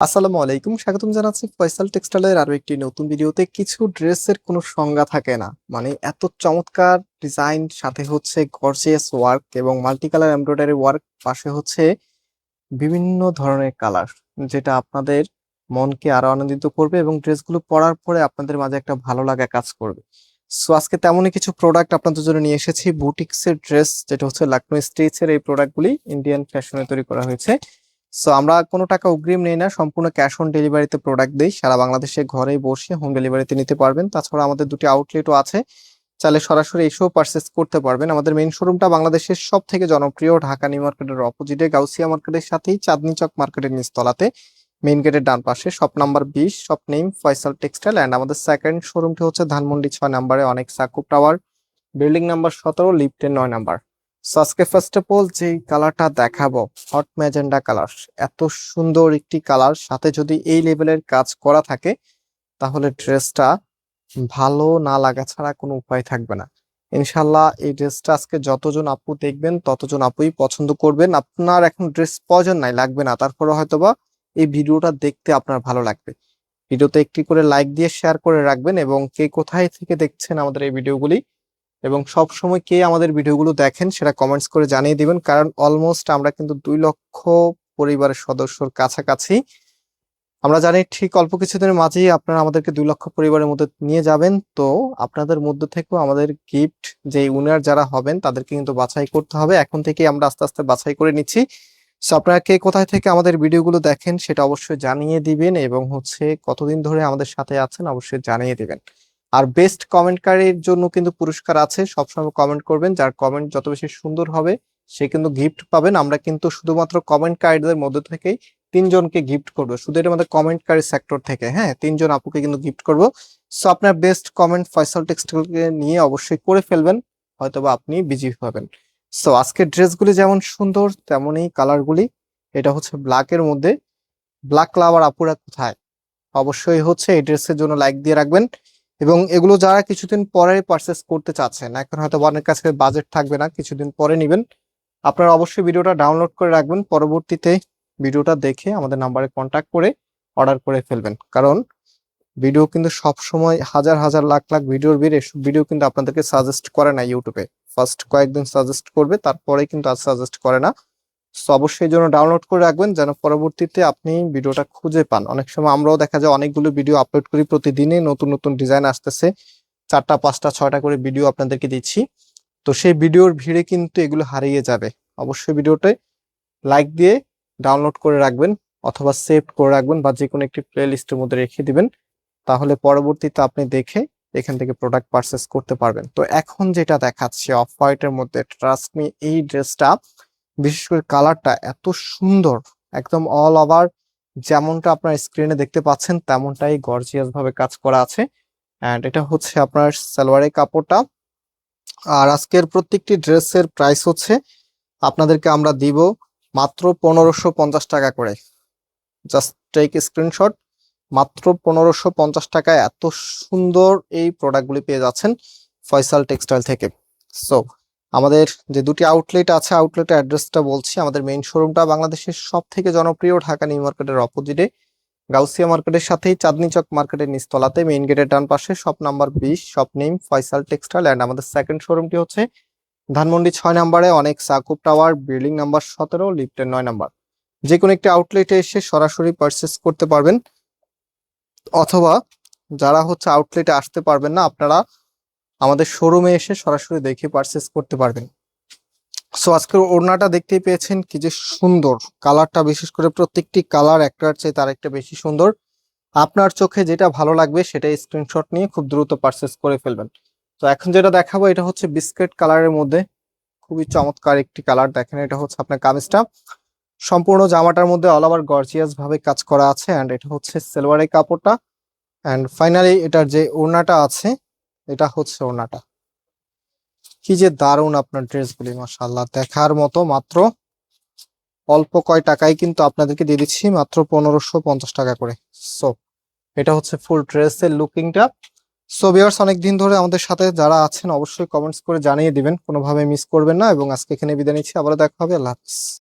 আসসালামু আলাইকুম, স্বাগতম জানাচ্ছি ফয়সাল টেক্সটাইলের আরও একটি নতুন ভিডিওতে। কিছু ড্রেসের কোনো সংজ্ঞা থাকে না মানে এত চমৎকার ডিজাইন, সাথে হচ্ছে গর্জিয়াস ওয়ার্ক এবং মাল্টি কালার এমব্রয়ডারি ওয়ার্ক পাশে হচ্ছে বিভিন্ন ধরনের কালার যেটা আপনাদের মনকে আরও আনন্দিত করবে এবং ড্রেসগুলো পরার পরে আপনাদের মাঝে একটা ভালো লাগা কাজ করবে। সো আজকে তেমনই কিছু প্রোডাক্ট আপনাদের জন্য নিয়ে এসেছি। বুটিক্সের ড্রেস যেটা হচ্ছে লাকনো স্টিচের এই প্রোডাক্টগুলি ইন্ডিয়ান ফ্যাশনে তৈরি করা হয়েছে। সো আমরা কোনো টাকা অগ্রিম নেই না, সম্পূর্ণ ক্যাশ অন ডেলিভারিতে প্রোডাক্ট দিই। সারা বাংলাদেশে ঘরে বসে হোম ডেলিভারিতে নিতে পারবেন। তাছাড়া আমাদের দুটি আউটলেটও আছে। চাইলে সরাসরি এসেও পারচেস করতে পারবেন। আমাদের মেইন শোরুমটা বাংলাদেশের সব থেকে জনপ্রিয়, ঢাকা নিউ মার্কেটের অপোজিটে গাউসিয়া মার্কেটের সাথেই, চাঁদনি চক মার্কেটের নিচতলাতে। মেইন গেটের ডান পাশে শপ নাম্বার বিশ shop name Faisal textile and আমাদের সেকেন্ড শোরুমটি হচ্ছে ধানমন্ডি ছয় নাম্বারে অনেক সাকুব টাওয়ার বিল্ডিং নাম্বার সতেরো লিফটের নয় নাম্বার সো আজকে ফার্স্ট অফ অল যে কালারটা দেখাবো হট ম্যাজেন্ডা কালার এত সুন্দর একটি কালার সাথে যদি এই লেভেলের কাজ করা থাকে, তাহলে ড্রেসটা ভালো না লাগা ছাড়া কোনো উপায় থাকবে না। ইনশাল্লাহ এই ড্রেসটা আজকে যতজন আপু দেখবেন, ততজন আপুই পছন্দ করবেন। আপনার এখন ড্রেস প্রয়োজন নাই, লাগবে না। তারপরে হয়তোবা এই ভিডিওটা দেখতে আপনার ভালো লাগবে। ভিডিওতে একটি করে লাইক দিয়ে শেয়ার করে রাখবেন এবং কে কোথায় থেকে দেখছেন আমাদের এই ভিডিওগুলি এবং সব সময় কে আমাদের ভিডিওগুলো দেখেন সেটা কমেন্টস করে জানিয়ে দিবেন। কারণ অলমোস্ট আমরা কিন্তু দুই লক্ষ পরিবারের সদস্যর কাছাকাছি। আমরা জানি ঠিক অল্প কিছুদিনের মাঝেই আপনারা আমাদেরকে দুই লক্ষ পরিবারের মধ্যে নিয়ে যাবেন। তো আপনাদের মধ্যে থেকেও আমাদের গিফট যে উইনার যারা হবেন, তাদেরকে কিন্তু বাছাই করতে হবে। এখন থেকে আমরা আস্তে আস্তে বাছাই করে নিচ্ছি। সো আপনারা কে কোথায় থেকে আমাদের ভিডিওগুলো দেখেন সেটা অবশ্যই জানিয়ে দিবেন এবং হচ্ছে কতদিন ধরে আমাদের সাথে আছেন অবশ্যই জানিয়ে দিবেন। আর বেস্ট কমেন্টকারীর জন্য কিন্তু পুরস্কার আছে, সবসময় কমেন্ট করবেন, যার কমেন্ট যত বেশি সুন্দর হবে, সে কিন্তু গিফট পাবেন। আমরা কিন্তু শুধুমাত্র কমেন্টকারীদের মধ্যে থেকেই তিনজনকে গিফট করব। শুধু এটা আমাদের কমেন্টকারী সেক্টর থেকে হ্যাঁ? তিনজন আপুকে কিন্তু গিফট করব। সো আপনার বেস্ট কমেন্ট ফয়সাল টেক্সটাইলকে নিয়ে অবশ্যই করে ফেলবেন, হয়তোবা আপনি বিজি পাবেন সো আজকের ড্রেসগুলি যেমন সুন্দর, তেমনই কালারগুলি এটা হচ্ছে ব্ল্যাকের মধ্যে। ব্ল্যাক লাভার আপুরা কোথায়? অবশ্যই হচ্ছে এই ড্রেসের জন্য লাইক দিয়ে রাখবেন। এবং এগুলো যারা কিছুদিন পরে পারচেস করতে চাচ্ছেন, এখন হয়তো অনেক কাছে বাজেট থাকবে না, কিছুদিন পরে নেবেন। আপনারা অবশ্যই ভিডিওটা ডাউনলোড করে রাখবেন, পরবর্তীতে ভিডিওটা দেখে আমাদের নাম্বারে কন্ট্যাক্ট করে অর্ডার করে ফেলবেন। কারণ ভিডিও কিন্তু সব সময় হাজার হাজার লাখ লাখ ভিডিওর ভিড়, এসব ভিডিও কিন্তু আপনাদেরকে সাজেস্ট করে না ইউটিউবে ফার্স্ট কয়েকদিন সাজেস্ট করবে, তারপরে কিন্তু আর সাজেস্ট করে না। সো অবশ্যই জন্য ডাউনলোড করে রাখবেন যেন পরবর্তীতে আপনি ভিডিওটা খুঁজে পান। অনেক সময় আমরাও দেখা যায় অনেকগুলো ভিডিও আপলোড করি প্রতিদিনই, নতুন নতুন ডিজাইন আসতেছে। চারটা, পাঁচটা, ছয়টা করে ভিডিও আপনাদেরকে দিচ্ছি। তো সেই ভিডিওর ভিড়ে কিন্তু এগুলো হারিয়ে যাবে। অবশ্যই ভিডিওতে লাইক দিয়ে ডাউনলোড করে রাখবেন অথবা সেভ করে রাখবেন বা যে কোনো একটি প্লে লিস্টের মধ্যে রেখে দিবেন। তাহলে পরবর্তীতে আপনি দেখে এখান থেকে প্রোডাক্ট পারচেস করতে পারবেন। তো এখন যেটা দেখাচ্ছে অফ হোয়াইটের মধ্যে ট্রাস্ট মি এই ড্রেসটা বিশেষ করে কালারটা এত সুন্দর, একদম অল ওভার যেমনটা আপনার স্ক্রিনে দেখতে পাচ্ছেন, তেমনটাই গর্জিয়াস ভাবে কাজ করা আছে। অ্যান্ড এটা হচ্ছে আপনার সালোয়ারের কাপড়টা। আর আজকের প্রত্যেকটি ড্রেসের প্রাইস হচ্ছে, আপনাদেরকে আমরা দিব মাত্র পনেরোশো পঞ্চাশ টাকা করে। জাস্ট টেক স্ক্রিনশট মাত্র পনেরোশো পঞ্চাশ টাকায় এত সুন্দর এই প্রোডাক্টগুলি পেয়ে যাচ্ছেন ফয়সাল টেক্সটাইল থেকে। সো আমাদের যে দুটি আউটলেট আছে আউটলেটের অ্যাড্রেসটা বলছি। আমাদের মেইন শোরুমটা বাংলাদেশের সব থেকে জনপ্রিয় ঢাকা নিউ মার্কেটের অপোজিটে গাউসিয়া মার্কেটের সাথেই চাঁদনি চক মার্কেটের নিচতলাতে মেইন গেটের ডান পাশে শপ নাম্বার বিশ shop name Faisal textile and আমাদের সেকেন্ড শোরুমটি হচ্ছে ধানমন্ডি ছয় নাম্বারে, অনেক সাকুব টাওয়ার বিল্ডিং নাম্বার সতেরো লিফটের নয় নাম্বার। যে কোনো একটি আউটলেটে এসে সরাসরি পারচেস করতে পারবেন। অথবা যারা হচ্ছে আউটলেটে আসতে পারবেন না, আপনারা আমাদের শোরুমে এসে সরাসরি দেখে পারচেস করতে পারবেন। সো আজকের ওড়নাটা দেখতেই পেয়েছেন কি যে সুন্দর। কালারটা বিশেষ করে প্রত্যেকটি কালার একটার চেয়ে তার একটা বেশি সুন্দর। আপনার চোখে যেটা ভালো লাগবে সেটাই স্ক্রিনশট নিয়ে খুব দ্রুত পারচেস করে ফেলবেন। তো এখন যেটা দেখাবো, এটা হচ্ছে বিস্কিট কালারের মধ্যে। খুবই চমৎকার একটি কালার দেখেন, এটা হচ্ছে আপনার কামিজটা। সম্পূর্ণ জামাটার মধ্যে অল ওভার গর্জিয়াস ভাবে কাজ করা আছে। অ্যান্ড এটা হচ্ছে সেলভারের কাপড়টা। অ্যান্ড ফাইনালি এটার যে ওড়নাটা আছে এটা হচ্ছে ওনাটা। কি যে দারুণ আপনার ড্রেসগুলি, মাশাআল্লাহ। দেখার মতো মাত্র অল্প কয় টাকায় কিন্তু আপনাদেরকে দিয়ে দিচ্ছি মাত্র পনেরোশো পঞ্চাশ টাকা করে। সো, এটা হচ্ছে ফুল ড্রেসের লুকিংটা। সো, ভিউয়ার্স অনেক দিন ধরে আমাদের সাথে যারা আছেন, অবশ্যই কমেন্টস করে জানিয়ে দিবেন। কোনোভাবে মিস করবেন না এবং আজকে এখানে বিদায় নিচ্ছি। আবারও দেখা হবে। আল্লাহ হাফিজ।